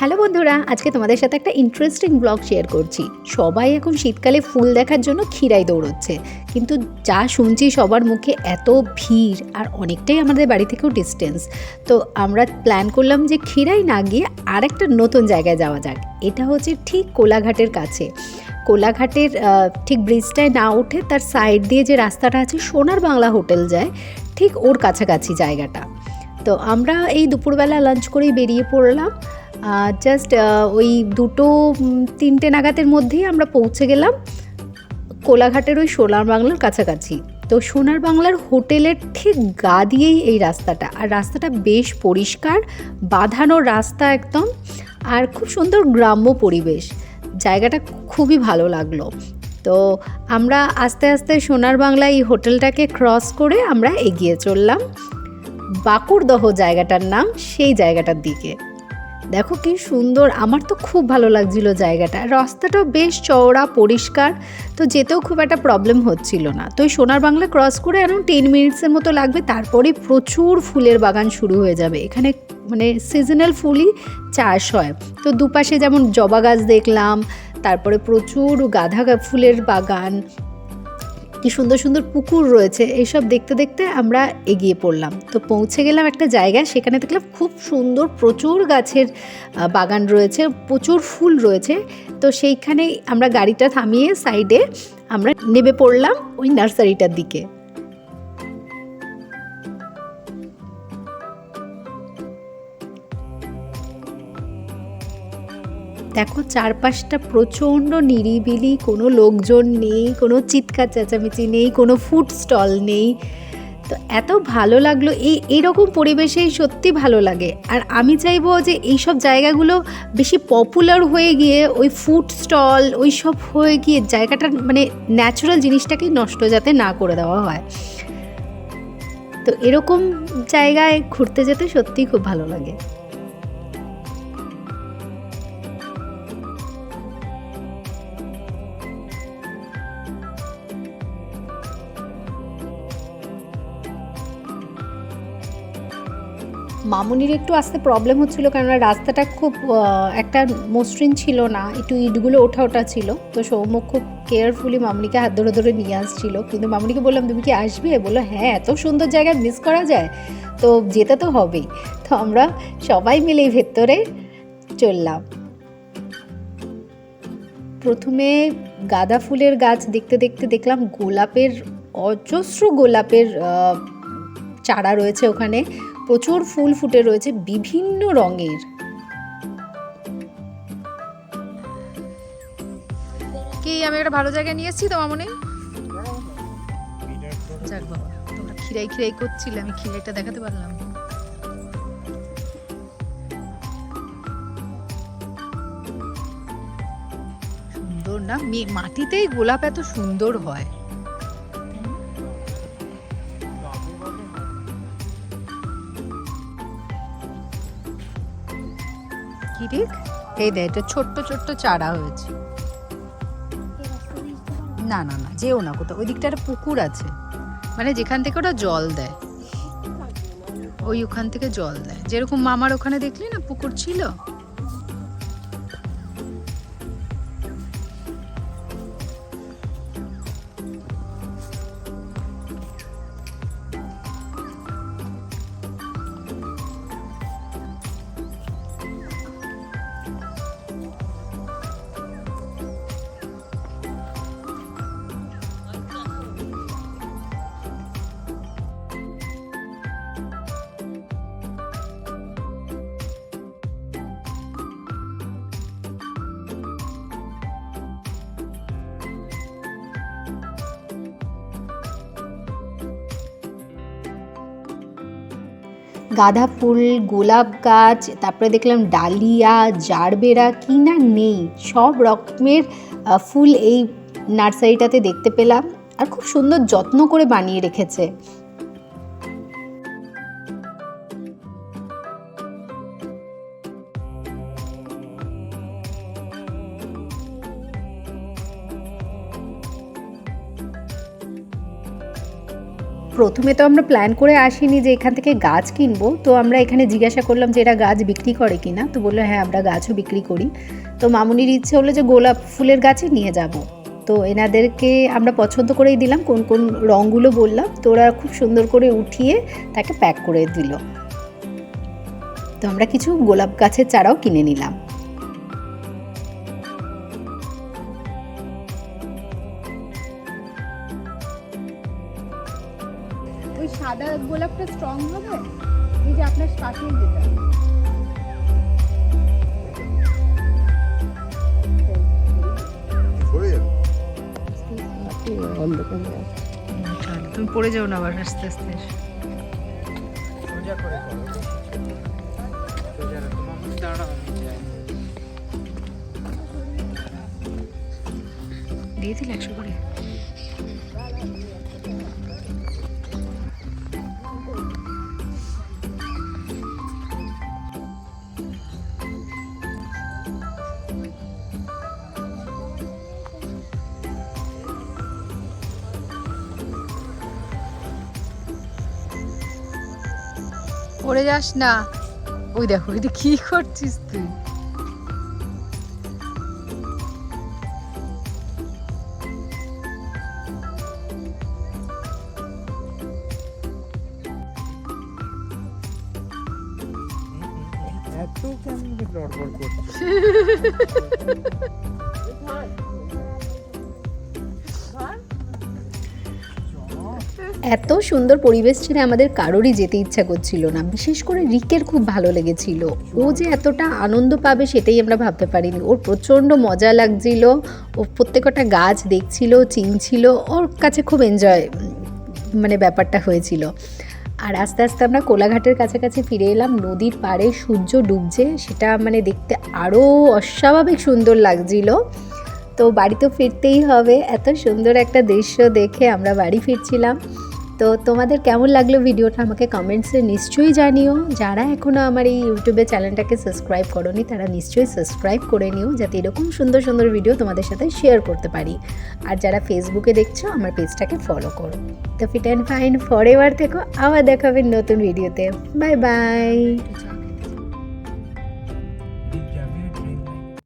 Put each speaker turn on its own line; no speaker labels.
Hello বন্ধুরা, আজকে তোমাদের সাথে একটা ইন্টারেস্টিং ব্লগ শেয়ার করছি। সবাই এখন শীতকালে ফুল দেখার জন্য ক্ষীরাই দৌড়চ্ছে। কিন্তু যা শুনছি সবার মুখে এত ভিড় আর অনেকটাই আমাদের বাড়ি থেকেও ডিস্টেন্স তো আমরা প্ল্যান করলাম যে ক্ষীরাই না গিয়ে আর একটা নতুন জায়গায় যাওয়া যাক। এটা হচ্ছে ঠিক কোলাঘাটের কাছে। কোলাঘাটের ঠিক ব্রিজটায় না উঠে তার সাইড দিয়ে যে রাস্তাটা আছে, সোনার বাংলা হোটেল যায়, ঠিক ওর কাছাকাছি জায়গাটা। তো আমরা এই দুপুরবেলা লাঞ্চ করেই বেরিয়ে পড়লাম। জাস্ট ওই দুটো তিনটে নাগাদের মধ্যেই আমরা পৌঁছে গেলাম কোলাঘাটের ওই সোনার বাংলার কাছাকাছি। তো সোনার বাংলার হোটেলের ঠিক গা দিয়েই এই রাস্তাটা। আর রাস্তাটা বেশ পরিষ্কার, বাঁধানো রাস্তা একদম, আর খুব সুন্দর গ্রাম্য পরিবেশ। জায়গাটা খুবই ভালো লাগল। তো আমরা আস্তে আস্তে সোনার বাংলা এই হোটেলটাকে ক্রস করে আমরা এগিয়ে চললাম। বাঁকুড়দহ জায়গাটার নাম, সেই জায়গাটার দিকে। দেখো কি সুন্দর, আমার তো খুব ভালো লাগছিল জায়গাটা। রাস্তাটাও বেশ চওড়া, পরিষ্কার, তো যেতেও খুব একটা প্রবলেম হচ্ছিল না। তো সোনার বাংলা ক্রস করে এখন টেন মিনিটসের মতো লাগবে, তারপরেই প্রচুর ফুলের বাগান শুরু হয়ে যাবে। এখানে মানে সিজনাল ফুলই চাষ হয়। তো দুপাশে যেমন জবা গাছ দেখলাম, তারপরে প্রচুর গাঁদা গা- ফুলের বাগান কি সুন্দর সুন্দর পুকুর রয়েছে, এইসব দেখতে দেখতে আমরা এগিয়ে পড়লাম। তো পৌঁছে গেলাম একটা জায়গায়, সেখানে দেখলাম খুব সুন্দর প্রচুর গাছের বাগান রয়েছে, প্রচুর ফুল রয়েছে। তো সেইখানে আমরা গাড়িটা থামিয়ে সাইডে আমরা নেমে পড়লাম ওই নার্সারিটার দিকে। দেখো, চারপাশটা প্রচণ্ড নিরিবিলি, কোনো লোকজন নেই, কোনো চিৎকার চেঁচামেচি নেই, কোনো ফুড স্টল নেই। তো এত ভালো লাগল এই এইরকম পরিবেশেই সত্যি ভালো লাগে। আর আমি চাইব যে এইসব জায়গাগুলো বেশি পপুলার হয়ে গিয়ে, ওই ফুড স্টল ওই সব হয়ে গিয়ে জায়গাটা মানে ন্যাচারাল জিনিসটাকেই নষ্ট যাতে না করে দেওয়া হয়। তো এরকম জায়গায় ঘুরতে যেতে সত্যিই খুব ভালো লাগে। মামুনির একটু আসতে প্রবলেম হচ্ছিল কেননা রাস্তাটা খুব একটা মসৃণ ছিল না, একটু ইটগুলো ওঠা ওঠা ছিল। তো সৌম্য খুব কেয়ারফুলি মামুনিকে হাত ধরে ধরে নিয়ে আসছিল। কিন্তু মামুনিকে বললাম, তুমি কি আসবে? বলল হ্যাঁ এত সুন্দর জায়গায় মিস করা যায়, তো যেতে তো হবেই। তো আমরা সবাই মিলে ভেতরে চললাম। প্রথমে গাঁদা ফুলের গাছ দেখতে দেখতে দেখলাম গোলাপের, অজস্র গোলাপের চারা রয়েছে ওখানে। প্রচুর ফুল ফুটে রয়েছে বিভিন্ন রঙের।
কি, আমি একটা ভালো জায়গায় নিয়ে এসেছি তো, মামনি? যাক বাবা, তোমরা খিরাই খিরাই করছিলে, আমি খিরাইটা দেখাতে পারলাম। সুন্দর না? মাটিতেই গোলাপ এত সুন্দর হয়। কি রে এই দেয় এটা ছোট্ট ছোট্ট চারা হয়েছে। না না না, যেও না কোথাও, ওই দিকটা একটা পুকুর আছে। মানে যেখান থেকে ওটা জল দেয়। ওই ওখান থেকে জল দেয়। যেরকম মামার ওখানে দেখলি না পুকুর ছিল?
গাঁদা ফুল, গোলাপ গাছ, তারপরে দেখলাম ডালিয়া, জারবেরা, কি না নেই, সব রকমের ফুল এই নার্সারিটাতে দেখতে পেলাম। আর খুব সুন্দর যত্ন করে বানিয়ে রেখেছে। প্রথমে তো আমরা প্ল্যান করে আসিনি যে এখান থেকে গাছ কিনবো, তো আমরা এখানে জিজ্ঞাসা করলাম যে এরা গাছ বিক্রি করে কিনা, তো বলল হ্যাঁ আমরা গাছও বিক্রি করি। তো মামুনির ইচ্ছে হলো যে গোলাপ ফুলের গাছই নিয়ে যাব। তো এনাদেরকে আমরা পছন্দ করেই দিলাম, কোন কোন রঙগুলো বললাম, তো ওরা খুব সুন্দর করে উঠিয়ে তাকে প্যাক করে দিল। তো আমরা কিছু গোলাপ গাছের চারাও কিনে নিলাম।
সাদা গোলাপটা স্ট্রং হবে? এই যে আপনার পাশেই যেটা। তুমি পড়ে যাও না আবার আস্তে আস্তে।
সোজা করে করো সোজা রাখো মামুনি দাঁড়াও আমি যাই
দিয়ে দিলে একশো করে? পড়ে যাস না। ওই দেখো এটা কি করছিস তুই?
এত কেমন গড়বড় করছ
এত সুন্দর পরিবেশ ছেড়ে আমাদের কারোরই যেতে ইচ্ছা করছিল না। বিশেষ করে রিকের খুব ভালো লেগেছিল। ও যে এতটা আনন্দ পাবে সেটাই আমরা ভাবতে পারিনি। ওর প্রচণ্ড মজা লাগছিল। ও প্রত্যেকটা গাছ দেখছিল, চিনছিল, ওর কাছে খুব এনজয় মানে ব্যাপারটা হয়েছিল। আর আস্তে আস্তে আমরা কোলাঘাটের কাছাকাছি ফিরে এলাম। নদীর পাড়ে সূর্য ডুবছে, সেটা মানে দেখতে আরও অস্বাভাবিক সুন্দর লাগছিল। তো বাড়িতে ফিরতেই হবে। এত সুন্দর একটা দৃশ্য দেখে আমরা বাড়ি ফিরছিলাম। তো তোমাদের কেমন লাগল ভিডিওটা আমাকে কমেন্টসে নিশ্চয়ই জানিও। যারা এখনও আমার এই ইউটিউবে চ্যানেলটাকে সাবস্ক্রাইব করনি, তারা নিশ্চয়ই সাবস্ক্রাইব করে নিও, যাতে এরকম সুন্দর সুন্দর ভিডিও তোমাদের সাথে শেয়ার করতে পারি। আর যারা ফেসবুকে দেখছ, আমার পেজটাকে ফলো করো। তো fit and fine for ever থেকো, আবার দেখাবেন নতুন ভিডিওতে বাই বাই